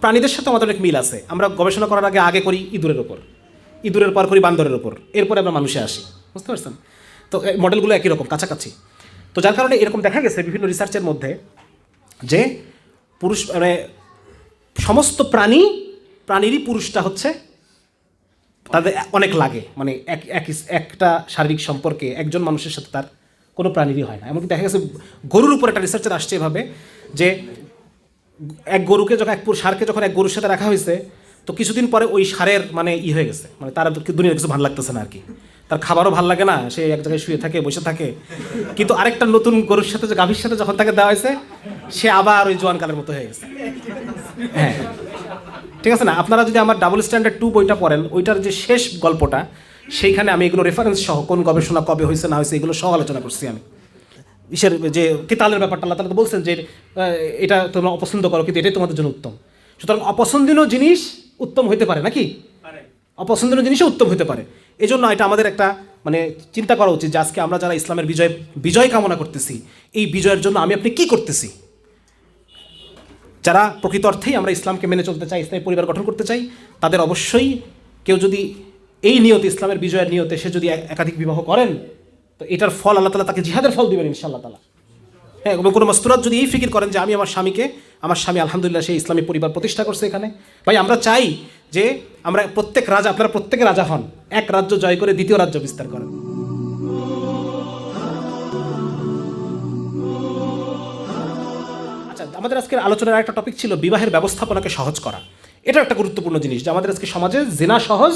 প্রাণীদের সাথে আমাদের অনেক মিল আছে। আমরা গবেষণা করার আগে আগে করি ইঁদুরের ওপর। ইঁদুরের পর করি বান্দরের ওপর। এরপরে আমরা মানুষে আসি। বুঝতে পারছেন? তো মডেলগুলো একই রকম, কাছাকাছি। তো যার কারণে এরকম দেখা গেছে বিভিন্ন রিসার্চের মধ্যে যে পুরুষ মানে সমস্ত প্রাণী, প্রাণীরই পুরুষটা হচ্ছে তাদের অনেক লাগে। মানে এক এক একটা শারীরিক সম্পর্কে একজন মানুষের সাথে তার কোনো প্রাণীরই হয় না। এমনকি দেখা গেছে গরুর উপর একটা রিসার্চের আসছে এভাবে যে এক গরুকে যখন, এক সারকে যখন এক গরুর সাথে রাখা হয়েছে, তো কিছুদিন পরে ওই সারের মানে ই হয়ে গেছে। মানে তার দুনিয়ার কিছু ভালো লাগতেছে না আর কি। তার খাবারও ভালো লাগে না, সে এক জায়গায় শুয়ে থাকে, বসে থাকে। কিন্তু আরেকটা নতুন গরুর সাথে যে গাভীর সাথে যখন তাকে দেওয়া হয়েছে, সে আবার ওই জোয়ানকালের মতো হয়ে গেছে। হ্যাঁ। ঠিক আছে না? আপনারা যদি আমার ডাবল স্ট্যান্ডার্ড টু বইটা পড়েন, ওইটার যে শেষ গল্পটা, সেইখানে আমি এগুলো রেফারেন্স সহ কোন গবেষণা কবে হয়েছে না হয়েছে এগুলো সহ আলোচনা করছি আমি। ইসের যে কেতালের ব্যাপারটা আল্লাহ তালা তো বলছেন যে এটা তোমরা অপছন্দ করো কিন্তু এটাই তোমাদের জন্য উত্তম। সুতরাং অপছন্দনীয় জিনিস উত্তম হইতে পারে নাকি? অপছন্দনীয় জিনিসও উত্তম হতে পারে। এই জন্য এটা আমাদের একটা মানে চিন্তা করা উচিত যে আজকে আমরা যারা ইসলামের বিজয় বিজয় কামনা করতেছি এই বিজয়ের জন্য আমি আপনি কি করতেছি? যারা প্রকৃত অর্থেই আমরা ইসলামকে মেনে চলতে চাই ইসলামী পরিবার গঠন করতে চাই তাদের অবশ্যই কেউ যদি এই নিয়তে ইসলামের বিজয়ের নিয়তে সে যদি একাধিক বিবাহ করেন তো এটার ফল আল্লাহ তালা তাকে জিহাদের ফল দিবেন ইনশাআল্লাহ তালা। হ্যাঁ কোনো মস্তুরাত যদি এই ফিকির করেন যে আমি আমার স্বামীকে, আমার স্বামী আলহামদুলিল্লাহ সেই ইসলামী পরিবার প্রতিষ্ঠা করছে এখানে। ভাই, আমরা চাই যে আমরা প্রত্যেক রাজা, আপনারা প্রত্যেকে রাজা হন। এক রাজ্য জয় করে দ্বিতীয় রাজ্য বিস্তার করেন। আচ্ছা আমাদের আজকের আলোচনার একটা টপিক ছিল বিবাহের ব্যবস্থাপনাকে সহজ করা। এটা একটা গুরুত্বপূর্ণ জিনিস যে আমাদের আজকে সমাজে জেনা সহজ,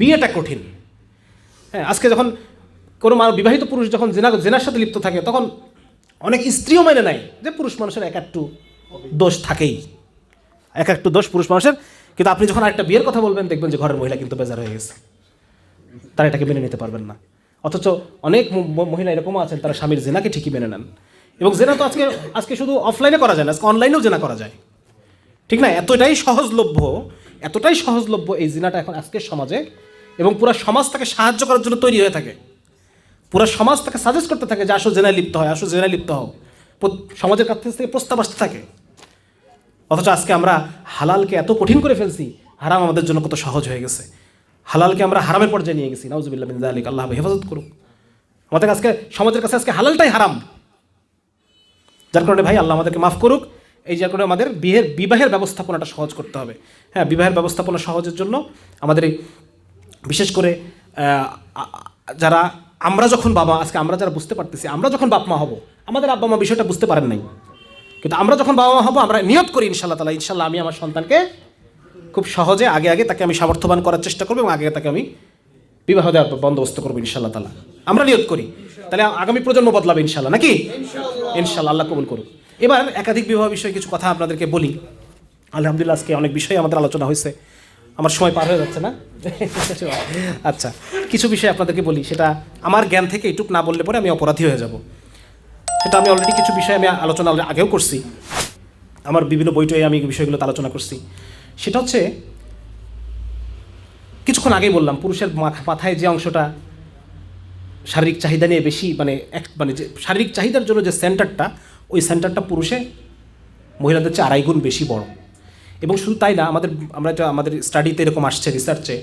বিয়েটা কঠিন। হ্যাঁ আজকে যখন কোনো মানুষ বিবাহিত পুরুষ যখন জেনা, জেনার সাথে লিপ্ত থাকে, তখন অনেক স্ত্রীও মেনে নেয় যে পুরুষ মানুষের এক একটু দোষ থাকেই। এক একটু দোষ পুরুষ মানুষের। কিন্তু আপনি যখন একটা বিয়ের কথা বলবেন, দেখবেন যে ঘরের মহিলা কিন্তু বেজার হয়ে গেছে। তারা এটাকে মেনে নিতে পারবেন না। অথচ অনেক মহিলা এরকমও আছেন, তারা স্বামীর জেনাকে ঠিকই মেনে নেন। এবং জেনা তো আজকে আজকে শুধু অফলাইনে করা যায় না, আজকে অনলাইনেও জেনা করা যায়। ঠিক না? এতটাই সহজলভ্য এতটাই সহজলভ্য এই জিনাটা এখন আজকের সমাজে এবং পুরো সমাজ তাকে সাহায্য করার জন্য তৈরি হয়ে থাকে। পুরো সমাজ তাকে সাজেস্ট করতে থাকে যে আসো জেনায় লিপ্ত হয় আসো জেনায় লিপ্ত হও। সমাজের কাছ থেকে প্রস্তাব আসতে থাকে। অথচ আজকে আমরা হালালকে এত কঠিন করে ফেলছি, হারাম আমাদের জন্য কত সহজ হয়ে গেছে। হালালকে আমরা হারামের পর্যায়ে নিয়ে গেছি, নাউজুবিল্লাহ বিন জালিক আল্লাহ হেফাজত করুক। আমাদের আজকে, সমাজের কাছে আজকে হালালটাই হারাম। যার কারণে ভাই আল্লাহ আমাদেরকে মাফ করুক, এই যার কারণে আমাদের বিয়ের, বিবাহের ব্যবস্থাপনাটা সহজ করতে হবে। হ্যাঁ বিবাহের ব্যবস্থাপনা সহজের জন্য আমাদের বিশেষ করে যারা আমরা যখন বাবা আজকে আমরা যারা বুঝতে পারতেছি আমরা যখন বাপ মা হব আমাদের আব্বা মা বিষয়টা বুঝতে পারেন নাই। কিন্তু আমরা যখন বাবা মা হব আমরা নিয়ত করি ইনশাল্লাহ তালা ইনশাল্লাহ আমি আমার সন্তানকে খুব সহজে আগে আগে তাকে আমি সামর্থ্যবান করার চেষ্টা করব এবং আগে তাকে আমি বিবাহ দেওয়ার বন্দোবস্ত করব ইনশাল্লাহ তালা আমরা নিয়ত করি। তাহলে আগামী প্রজন্ম বদলাবে ইনশাল্লাহ নাকি? ইনশাল্লাহ আল্লাহ কবুল করুক। এবার একাধিক বিবাহ বিষয়ে কিছু কথা আপনাদেরকে বলি। আলহামদুলিল্লাহ আজকে অনেক বিষয়ে আমাদের আলোচনা হয়েছে। আমার সময় পার হয়ে যাচ্ছে না? আচ্ছা কিছু বিষয় আপনাদেরকে বলি। সেটা আমার জ্ঞান থেকে এইটুক না বললে পরে আমি অপরাধী হয়ে যাব। সেটা আমি অলরেডি কিছু বিষয় আমি আলোচনা আগেও করছি। আমার বিভিন্ন বইটয়ে আমি এই বিষয়গুলোতে আলোচনা করছি। সেটা হচ্ছে, কিছুক্ষণ আগেই বললাম, পুরুষের মাথা- মাথায় যে অংশটা শারীরিক চাহিদা নিয়ে বেশি মানে এক মানে যে শারীরিক চাহিদার জন্য যে সেন্টারটা ওই সেন্টারটা পুরুষে মহিলাদের চেয়ে আড়াই গুণ বেশি বড়। এবং শুধু তাই না, আমাদের, আমরা এটা, আমাদের স্টাডিতে এরকম আসছে রিসার্চে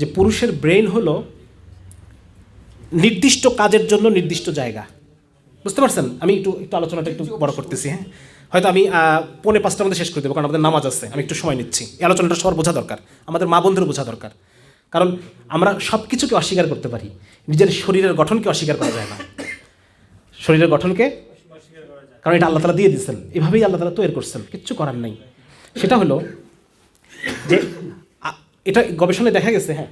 যে পুরুষের ব্রেন হলো নির্দিষ্ট কাজের জন্য নির্দিষ্ট জায়গা। বুঝতে পারছেন? আমি একটু একটু আলোচনাটা একটু বড় করতেছি হ্যাঁ? হয়তো আমি পৌনে পাঁচটার মধ্যে শেষ করে দেবো, কারণ আমাদের নামাজ আছে, আমি একটু সময় নিচ্ছি। এই আলোচনাটা সবার বোঝা দরকার, আমাদের মা বন্ধুর বোঝা দরকার। কারণ আমরা সব কিছুকে অস্বীকার করতে পারি, নিজের শরীরের গঠনকে অস্বীকার করা যায় না। শরীরের গঠনকে, কারণ এটা আল্লাহ তালা দিয়ে দিচ্ছেন এভাবেই আল্লাহ তালা তৈরি করছেন, কিচ্ছু করার নেই। সেটা হলো যে এটা গবেষণায় দেখা গেছে হ্যাঁ।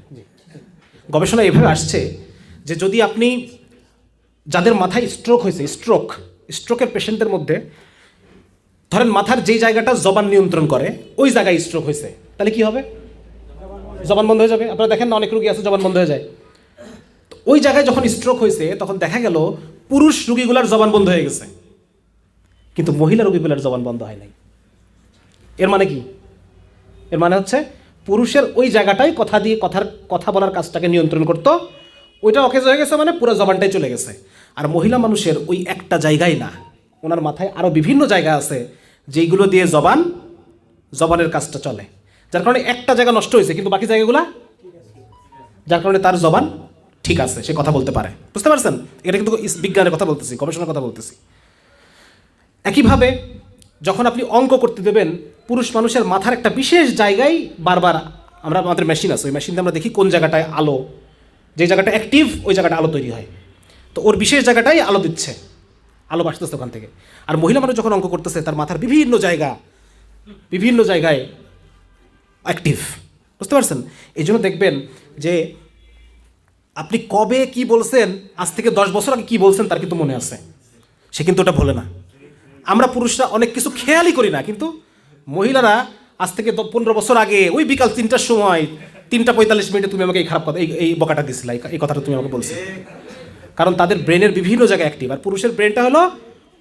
গবেষণায় এভাবে আসছে যে যদি আপনি যাদের মাথায় স্ট্রোক হয়েছে স্ট্রোক স্ট্রোকের পেশেন্টদের মধ্যে ধরেন মাথার যেই জায়গাটা জবান নিয়ন্ত্রণ করে ওই জায়গায় স্ট্রোক হয়েছে তাহলে কি হবে? জবান বন্ধ হয়ে যাবে? আপনারা দেখেন না অনেক রুগী আছে জবান বন্ধ হয়ে যায়। ওই জায়গায় যখন স্ট্রোক হয়েছে তখন দেখা গেল পুরুষ রুগীগুলার জবান বন্ধ হয়ে গেছে। কিন্তু মহিলা রোগীগুলোর জবান বন্ধ হয় নাই। এর মানে কি? এর মানে হচ্ছে পুরুষের ওই জায়গাটাই কথা দিয়ে কথার, কথা বলার কাজটাকে নিয়ন্ত্রণ করতো। ওইটা অকেজ হয়ে গেছে মানে পুরো জবানটাই চলে গেছে। আর মহিলা মানুষের ওই একটা জায়গায় না। ওনার মাথায় আরও বিভিন্ন জায়গা আছে যেইগুলো দিয়ে জবান, জবানের কাজটা চলে। যার কারণে একটা জায়গা নষ্ট হয়েছে, কিন্তু বাকি জায়গাগুলা? যার কারণে তার জবান ঠিক আছে, সে কথা বলতে পারে। বুঝতে পারছেন? এটা কিন্তু বিজ্ঞানের কথা বলতেছি, গবেষণার কথা বলতেছি। একইভাবে যখন আপনি অঙ্ক করতে দেবেন পুরুষ মানুষের মাথার একটা বিশেষ জায়গায় বারবার আমরা আমাদের মেশিন আছে, ওই মেশিনতে আমরা দেখি কোন জায়গাটায় আলো, যে জায়গাটা অ্যাক্টিভ ওই জায়গাটা আলো তৈরি হয়। তো ওর বিশেষ জায়গাটাই আলো দিচ্ছে, আলো বাসতেছে ওখান থেকে। আর মহিলা মানুষ যখন অঙ্ক করতেছে, তার মাথার বিভিন্ন জায়গা, বিভিন্ন জায়গায় অ্যাক্টিভ বুঝতে পারছেন? এই জন্য দেখবেন যে আপনি কবে কি বলছেন, আজ থেকে দশ বছর আগে কী বলছেন, তার কিন্তু মনে আছে। সে কিন্তু ওটা ভোলে না। আমরা পুরুষরা অনেক কিছু খেয়ালই করি না, কিন্তু মহিলারা আজ থেকে পনেরো বছর আগে ওই বিকাল তিনটার সময় তিনটা পঁয়তাল্লিশ মিনিটে তুমি আমাকে এই খারাপ কথা এই এই বকাটা দিছিলা, এই কথাটা তুমি আমাকে বলছো কারণ তাদের ব্রেনের বিভিন্ন জায়গায় অ্যাক্টিভ আর পুরুষের ব্রেনটা হলো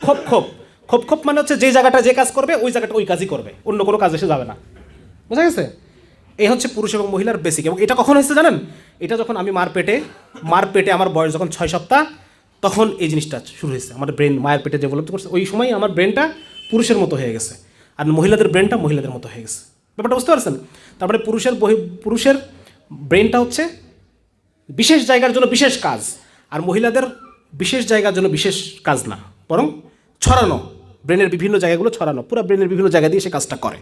খোপ খোপ। খোপ খোপ মানে হচ্ছে যে জায়গাটা যে কাজ করবে, ওই জায়গাটা ওই কাজই করবে। অন্য কোনো কাজ এসে যাবে না। বোঝা গেছে? এই হচ্ছে পুরুষ এবং মহিলার বেসিক এবং এটা কখন হয়েছে জানেন? এটা যখন আমি মার পেটে মার পেটে আমার বয়স যখন ছয় সপ্তাহ, তখন এই জিনিসটা শুরু হয়েছে। আমার ব্রেন মায়ের পেটে ডেভেলপ করছে। ওই সময় আমার ব্রেনটা পুরুষের মতো হয়ে গেছে। আর মহিলাদের ব্রেনটা মহিলাদের মতো হয়ে গেছে। ব্যাপারটা বুঝতে পারছেন? তারপরে পুরুষের বহি পুরুষের ব্রেনটা হচ্ছে বিশেষ জায়গার জন্য বিশেষ কাজ, আর মহিলাদের বিশেষ জায়গার জন্য বিশেষ কাজ না। বরং ছড়ানো ব্রেনের বিভিন্ন জায়গাগুলো ছড়ানো, পুরো ব্রেনের বিভিন্ন জায়গা দিয়ে সে কাজটা করে।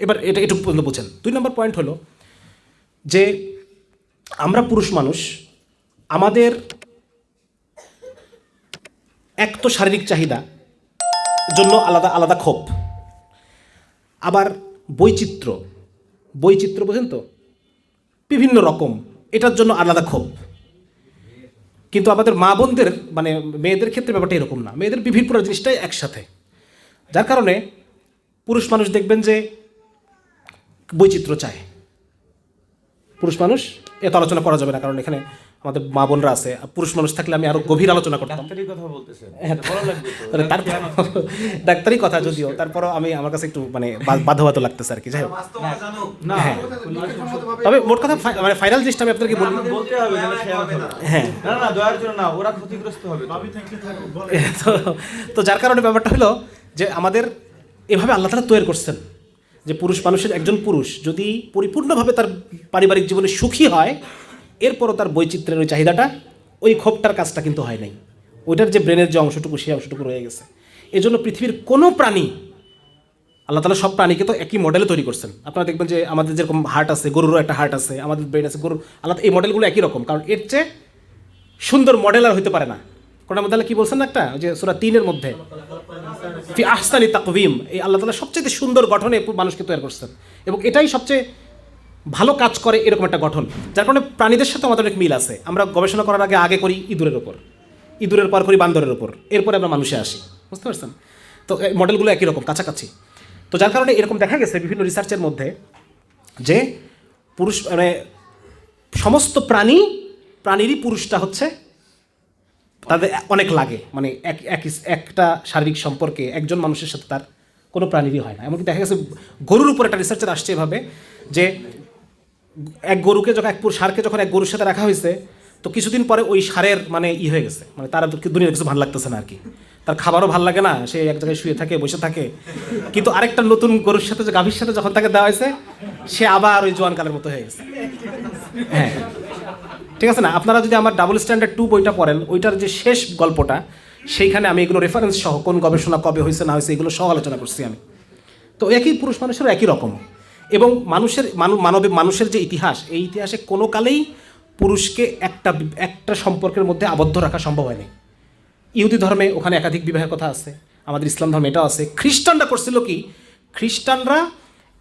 এবার এটা একটু পর্যন্ত বোঝেন। দুই নম্বর পয়েন্ট হলো যে আমরা পুরুষ মানুষ, আমাদের এক তো শারীরিক চাহিদা জন্য আলাদা আলাদা ক্ষোভ। আবার বৈচিত্র্য। বৈচিত্র্য বোঝেন তো? বিভিন্ন রকম। এটার জন্য আলাদা ক্ষোভ। কিন্তু আমাদের মা বোনদের মানে মেয়েদের ক্ষেত্রে ব্যাপারটা এরকম না। মেয়েদের বিভিন্ন পুরো জিনিসটাই একসাথে। যার কারণে পুরুষ মানুষ দেখবেন যে বৈচিত্র্য চায়। পুরুষ মানুষ এত আলোচনা করা যাবে না, কারণ এখানে আমাদের মা বোনরা আছে পুরুষ মানুষ থাকলে আমি আরও গভীর আলোচনা করতাম। ডাক্তারি কথা বলতেছেন হ্যাঁ, তারপর ডাক্তারি কথা যদিও তারপরও আমি আমার কাছে একটু মানে বাধ্যবাধ লাগতেছে আর কি যাই হোক। হ্যাঁ। তবে মোট কথা মানে ফাইনাল জিনিসটা আমি আপনাকে বলি। বলতে হবে যেন খেয়াল হবে হ্যাঁ। না না দয়ার জন্য না ওরা ক্ষতিগ্রস্ত হবে। তো। তো তো যার কারণে ব্যাপারটা হলো যে আমাদের এভাবে আল্লাহ তালা তৈরি করছেন যে পুরুষ মানুষের একজন পুরুষ যদি পরিপূর্ণভাবে তার পারিবারিক জীবনে সুখী হয় এরপরও তার বৈচিত্র্যের ওই চাহিদাটা, ওই ক্ষোভটার কাজটা কিন্তু হয় নাই। ওইটার যে ব্রেনের যে অংশটুকু, সেই অংশটুকু রয়ে গেছে। এজন্য পৃথিবীর কোনো প্রাণী, আল্লাহ তালা সব প্রাণীকে তো একই মডেলে তৈরি করছেন। আপনারা দেখবেন যে আমাদের যেরকম হার্ট আছে, গরুরও একটা হার্ট আছে, আমাদের ব্রেন আছে, গরুর আল্লাহ এই মডেলগুলো একই রকম। কারণ এর চেয়ে সুন্দর মডেল আর হইতে পারে না। কোরআন মধ্যে আল্লাহ কি বলছেন না একটা? যে সুরা তিনের মধ্যে আহসানি তাকভিম এই আল্লাহ তালা সবচেয়ে সুন্দর গঠনে মানুষকে তৈরি করছেন। এবং এটাই সবচেয়ে ভালো কাজ করে এরকম একটা গঠন, যার কারণে প্রাণীদের সাথে আমাদের অনেক মিল আছে। আমরা গবেষণা করার আগে আগে করি ইঁদুরের ওপর ইঁদুরের পর করি বান্দরের ওপর এরপরে আমরা মানুষে আসি। বুঝতে পারছেন? তো মডেলগুলো একই রকম, কাছাকাছি। তো যার কারণে এরকম দেখা গেছে বিভিন্ন রিসার্চের মধ্যে যে পুরুষ মানে সমস্ত প্রাণী, প্রাণীরই পুরুষটা হচ্ছে তাদের অনেক লাগে। মানে এক এক একটা শারীরিক সম্পর্কে একজন মানুষের সাথে তার কোনো প্রাণীরই হয় না। এমনকি দেখা গেছে গরুর উপর একটা রিসার্চের আসছে এভাবে যে এক গরুকে যখন, এক সারকে যখন এক গরুর সাথে রাখা হয়েছে, তো কিছুদিন পরে ওই সারের মানে ই হয়ে গেছে। মানে তার দুনিয়ার কিছু ভালো লাগতেছে না আর কি। তার খাবারও ভালো লাগে না, সে এক জায়গায় শুয়ে থাকে, বসে থাকে। কিন্তু আরেকটা নতুন গরুর সাথে, যে গাভীর সাথে যখন তাকে দেওয়া হয়েছে, সে আবার ওই জোয়ানকালের মতো হয়ে গেছে। হ্যাঁ। ঠিক আছে না? আপনারা যদি আমার ডাবল স্ট্যান্ডার্ড টু বইটা পড়েন, ওইটার যে শেষ গল্পটা, সেইখানে আমি এগুলো রেফারেন্স সহ কোন গবেষণা কবে হয়েছে, না হয়েছে, এগুলো সহ আলোচনা করছি আমি। তো একই পুরুষ মানুষেরও একই রকম। এবং মানুষের, মানু, মানবে, মানুষের যে ইতিহাস, এই ইতিহাসে কোনো কালেই পুরুষকে একটা একটা সম্পর্কের মধ্যে আবদ্ধ রাখা সম্ভব হয়নি। ইহুদি ধর্মে ওখানে একাধিক বিবাহের কথা আছে, আমাদের ইসলাম ধর্মে এটাও আছে। খ্রিস্টানরা করছিল কি? খ্রিস্টানরা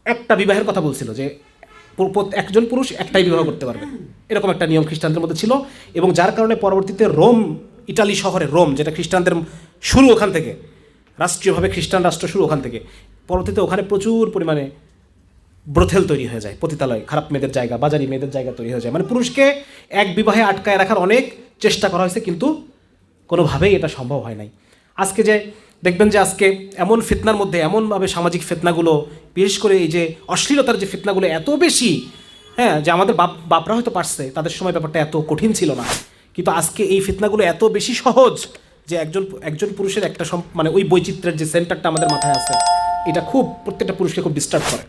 একটা বিবাহের কথা বলছিল যে একজন পুরুষ একটাই বিবাহ করতে পারবে। এরকম একটা নিয়ম খ্রিস্টানদের মধ্যে ছিল এবং যার কারণে পরবর্তীতে রোম, ইটালি শহরে, রোম, যেটা খ্রিস্টানদের শুরু ওখান থেকে, রাষ্ট্রীয়ভাবে খ্রিস্টান রাষ্ট্র শুরু ওখান থেকে, পরবর্তীতে ওখানে প্রচুর পরিমাণে ব্রথেল তৈরি হয়ে যায়, পতিতালয়, খারাপ মেয়েদের জায়গা, বাজারি মেয়েদের জায়গা তৈরি হয়ে যায়। মানে পুরুষকে এক বিবাহে আটকায় রাখার অনেক চেষ্টা করা হয়েছে, কিন্তু কোনোভাবেই এটা সম্ভব হয় নাই। আজকে যে দেখবেন যে আজকে এমন ফিতনার মধ্যে, এমনভাবে সামাজিক ফিতনাগুলো, বিশেষ করে এই যে অশ্লীলতার যে ফিতনাগুলো এত বেশি হ্যাঁ যে আমাদের বাপ, বাপরা হয়তো পারছে, তাদের সময় ব্যাপারটা এত কঠিন ছিল না। কিন্তু আজকে এই ফিতনাগুলো এত বেশি সহজ যে একজন একজন পুরুষের একটা মানে ওই বৈচিত্র্যের যে সেন্টারটা আমাদের মাথায় আছে, এটা খুব, প্রত্যেকটা পুরুষকে খুব ডিস্টার্ব করে।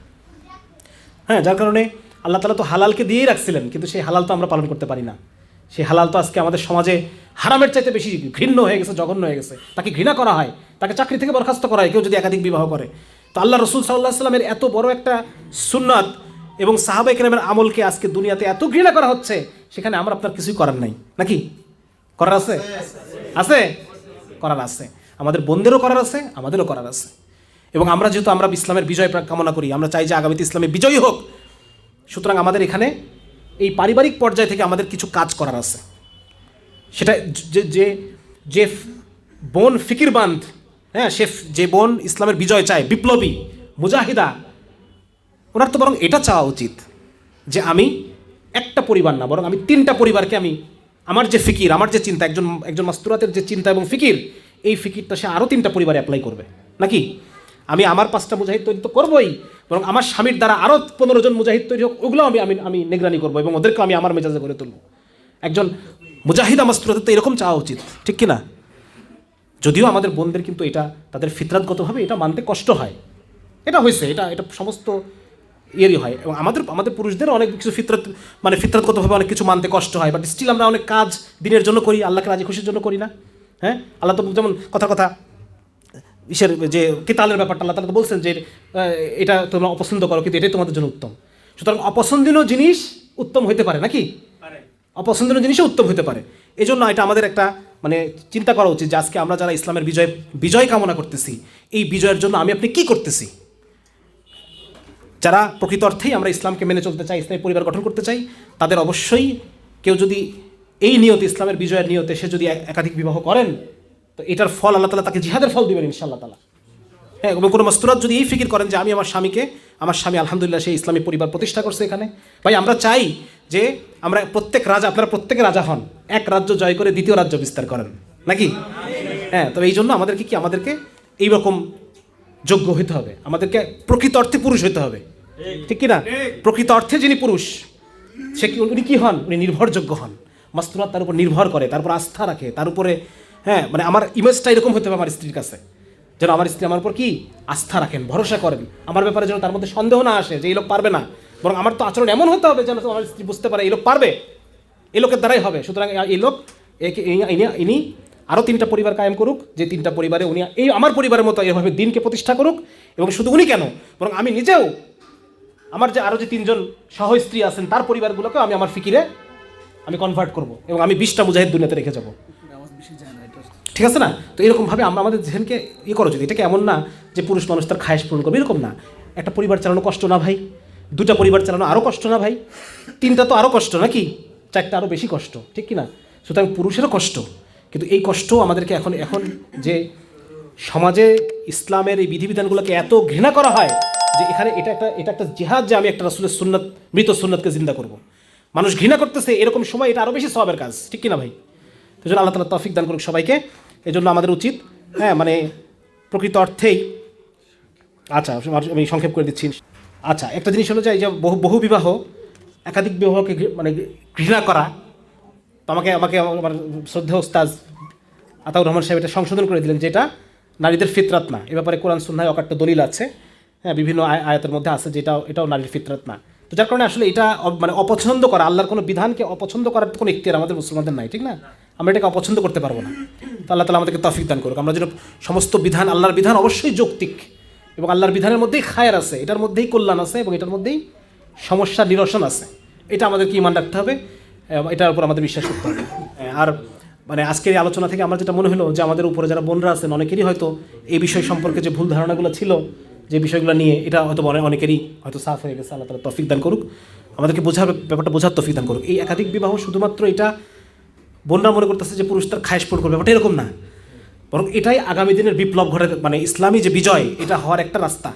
হ্যাঁ যার কারণে আল্লাহ তালা তো হালালকে দিয়েই রাখছিলেন, কিন্তু সেই হালাল তো আমরা পালন করতে পারি না। সেই হালাল তো আজকে আমাদের সমাজে হারামের চাইতে বেশি ঘৃণ্য হয়ে গেছে, জঘন্য হয়ে গেছে। তাকে ঘৃণা করা হয়, তাকে চাকরি থেকে বরখাস্ত করা হয়, কেউ যদি একাধিক বিবাহ করে। তো আল্লাহ রসুল সাল্লাহ সাল্লামের এত বড় একটা সুন্নাত এবং সাহাবা একরামের আমলকে আজকে দুনিয়াতে এত ঘৃণা করা হচ্ছে, সেখানে আমার আপনার কিছুই করার নাই। নাকি? করার আছে? আছে? করার আছে। আমাদের বোনদেরও করার আছে, আমাদেরও করার আছে। এবং আমরা যেহেতু আমরা ইসলামের বিজয় কামনা করি, আমরা চাই যে আগামীতে ইসলামে বিজয়ী হোক। সুতরাং আমাদের এখানে এই পারিবারিক পর্যায় থেকে আমাদের কিছু কাজ করার আছে। সেটা যে যে যে বোন ফিকিরবান্ধ হ্যাঁ সে যে বোন ইসলামের বিজয় চায়, বিপ্লবী, মুজাহিদা, ওনার তো বরং এটা চাওয়া উচিত যে আমি একটা পরিবার না, বরং আমি তিনটা পরিবারকে আমি, আমার যে ফিকির, আমার যে চিন্তা, একজন একজন মাস্তুরাতের যে চিন্তা এবং ফিকির, এই ফিকিরটা সে আরও তিনটা পরিবারে অ্যাপ্লাই করবে। নাকি? আমি আমার পাঁচটা মুজাহিদ তৈরি তো করবোই, বরং আমার স্বামীর দ্বারা আরও পনেরো জন মুজাহিদ তৈরি হোক, ওগুলো আমি আমি আমি নিগরানি করব এবং ওদেরকে আমি আমার মেজাজে করে তুলবো। একজন মুজাহিদ আমার মাস্তুরাতের তো এরকম চাওয়া উচিত, ঠিক কি না যদিও আমাদের বোনদের কিন্তু এটা তাদের ফিতরাতগতভাবে এটা মানতে কষ্ট হয়। এটা হয়েছে, এটা এটা সমস্ত ইয়েরই হয় এবং আমাদের আমাদের পুরুষদের অনেক কিছু ফিতরত মানে ফিতরতগতভাবে অনেক কিছু মানতে কষ্ট হয় বাট স্টিল আমরা অনেক কাজ দিনের জন্য করি, আল্লাহকে রাজি, খুশির জন্য করি না। হ্যাঁ? আল্লাহ তো যেমন কথা কথা ইসের যে কেতালের ব্যাপারটা আল্লাহ তালা তো বলছেন যে এটা তোমরা অপছন্দ করো কিন্তু এটাই তোমাদের জন্য উত্তম। সুতরাং অপছন্দনীয় জিনিস উত্তম হতে পারে নাকি? অপছন্দনীয় জিনিসও উত্তম হতে পারে। এই জন্য এটা আমাদের একটা মানে চিন্তা করা উচিত যে আজকে আমরা যারা ইসলামের বিজয় বিজয় কামনা করতেছি এই বিজয়ের জন্য আমি আপনি কি করতেছি? যারা প্রকৃত অর্থেই আমরা ইসলামকে মেনে চলতে চাই ইসলামী পরিবার গঠন করতে চাই তাদের অবশ্যই কেউ যদি এই নিয়তে ইসলামের বিজয়ের নিয়তে সে যদি একাধিক বিবাহ করেন তো এটার ফল আল্লাহ তালা তাকে জিহাদের ফল দিবেন ইনশাআল্লাহ তালা। হ্যাঁ কোনো মাস্তুরাত যদি এই ফিকির করেন যে আমি আমার স্বামীকে, আমার স্বামী আলহামদুলিল্লাহ সেই ইসলামী পরিবার প্রতিষ্ঠা করছে এখানে। ভাই, আমরা চাই যে আমরা প্রত্যেক রাজা, আপনারা প্রত্যেকে রাজা হন। এক রাজ্য জয় করে দ্বিতীয় রাজ্য বিস্তার করেন। নাকি? হ্যাঁ তবে এই জন্য আমাদেরকে কি? আমাদেরকে এইরকম যোগ্য হইতে হবে। আমাদেরকে প্রকৃত অর্থে পুরুষ হইতে হবে। ঠিক কি না প্রকৃত অর্থে যিনি পুরুষ, সে কি উনি কি হন? উনি নির্ভরযোগ্য হন। মাস্তুরাত তার উপর নির্ভর করে, তার উপর আস্থা রাখে, তার উপরে হ্যাঁ মানে আমার ইমেজটা এরকম হতে হবে আমার স্ত্রীর কাছে। যেন আমার স্ত্রী আমার উপর কি আস্থা রাখেন, ভরসা করেন। আমার ব্যাপারে যেন তার মধ্যে সন্দেহ না আসে যে এই লোক পারবে না। বরং আমার তো আচরণ এমন হতে হবে যেন আমার স্ত্রী বুঝতে পারে এই লোক পারবে। এই লোকের দ্বারাই হবে। সুতরাং এই লোক ইনি আরও তিনটা পরিবার কায়েম করুক, যে তিনটা পরিবারে উনি এই আমার পরিবারের মতো এভাবে দিনকে প্রতিষ্ঠা করুক এবং শুধু উনি কেন? বরং আমি নিজেও আমার যে আরও যে তিনজন সহ স্ত্রী আছেন, তার পরিবারগুলোকে আমি আমার ফিকিরে আমি কনভার্ট করব এবং আমি বিশটা মুজাহিদ দুনিয়াতে রেখে যাব। ঠিক আছে না? তো এরকমভাবে আমরা আমাদের জেহেনকে ইয়ে করো যদি। এটাকে এমন না যে পুরুষ মানুষ তার খায়েশ পূরণ করবে, এরকম না। একটা পরিবার চালানো কষ্ট না ভাই। দুটা পরিবার চালানো আরও কষ্ট না ভাই। তিনটা তো আরও কষ্ট নাকি? চারটা আরও বেশি কষ্ট, ঠিক কি না সুতরাং পুরুষেরও কষ্ট। কিন্তু এই কষ্ট আমাদেরকে এখন এখন যে সমাজে ইসলামের এই বিধিবিধানগুলোকে এত ঘৃণা করা হয় যে এখানে এটা একটা এটা একটা জিহাদ যে আমি একটা রাসুলের সুন্নত মৃত সুন্নতকে জিন্দা করব। মানুষ ঘৃণা করতেছে, এরকম সময় এটা আরও বেশি সবের কাজ, ঠিক কিনা ভাই? তো আল্লাহ তালা তফিক দান করুক সবাইকে। এই জন্য আমাদের উচিত হ্যাঁ মানে প্রকৃত অর্থেই আচ্ছা আমি সংক্ষেপ করে দিচ্ছি। আচ্ছা একটা জিনিস হলো যে এই যে বহু বহু বিবাহ, একাধিক বিবাহকে মানে ঘৃণা করা, তো আমাকে আমাকে আমার শ্রদ্ধা ওস্তাজ আতাউর রহমান সাহেব এটা সংশোধন করে দিলেন যেটা নারীদের ফিতরাত না। এ ব্যাপারে কোরআন সুন্নায় অকাট্য দলিল আছে হ্যাঁ বিভিন্ন আয়- আয়াতের মধ্যে আছে যেটা এটাও নারীর ফিতরাত না। তো যার কারণে আসলে এটা মানে অপছন্দ করা, আল্লাহর কোনো বিধানকে অপছন্দ করার কোনো ইখতিয়ার আমাদের মুসলমানদের নাই, ঠিক না? আমরা এটাকে অপছন্দ করতে পারব না। তো আল্লাহ তালা আমাদেরকে তফিক দান করুক। আমরা যেন সমস্ত বিধান, আল্লাহর বিধান অবশ্যই যৌক্তিক এবং আল্লাহর বিধানের মধ্যেই খায়ের আছে, এটার মধ্যেই কল্যাণ আছে এবং এটার মধ্যেই সমস্যা নিরসন আছে। এটা আমাদেরকে ইমান রাখতে হবে এটার উপর আমাদের বিশ্বাস করতে হবে। আর মানে আজকের এই আলোচনা থেকে আমার যেটা মনে হলো যে আমাদের উপরে যারা বোনরা আছেন, অনেকেরই হয়তো এই বিষয় সম্পর্কে যে ভুল ধারণাগুলো ছিল, যে বিষয়গুলো নিয়ে এটা হয়তো অনে- অনেকেরই হয়তো সাফ হয়ে গেছে। আল্লাহ তালা তফিক দান করুক। আমাদেরকে বোঝার ব্যাপারটা বোঝার তফিক দান করুক। এই একাধিক বিবাহ শুধুমাত্র এটা বোনরা মনে করতেছে যে পুরুষ তার খায়স পূরণ করবে ব্যাপারটা এরকম না। বরং এটাই আগামী দিনের বিপ্লব ঘটে মানে ইসলামী যে বিজয়, এটা হওয়ার একটা রাস্তা।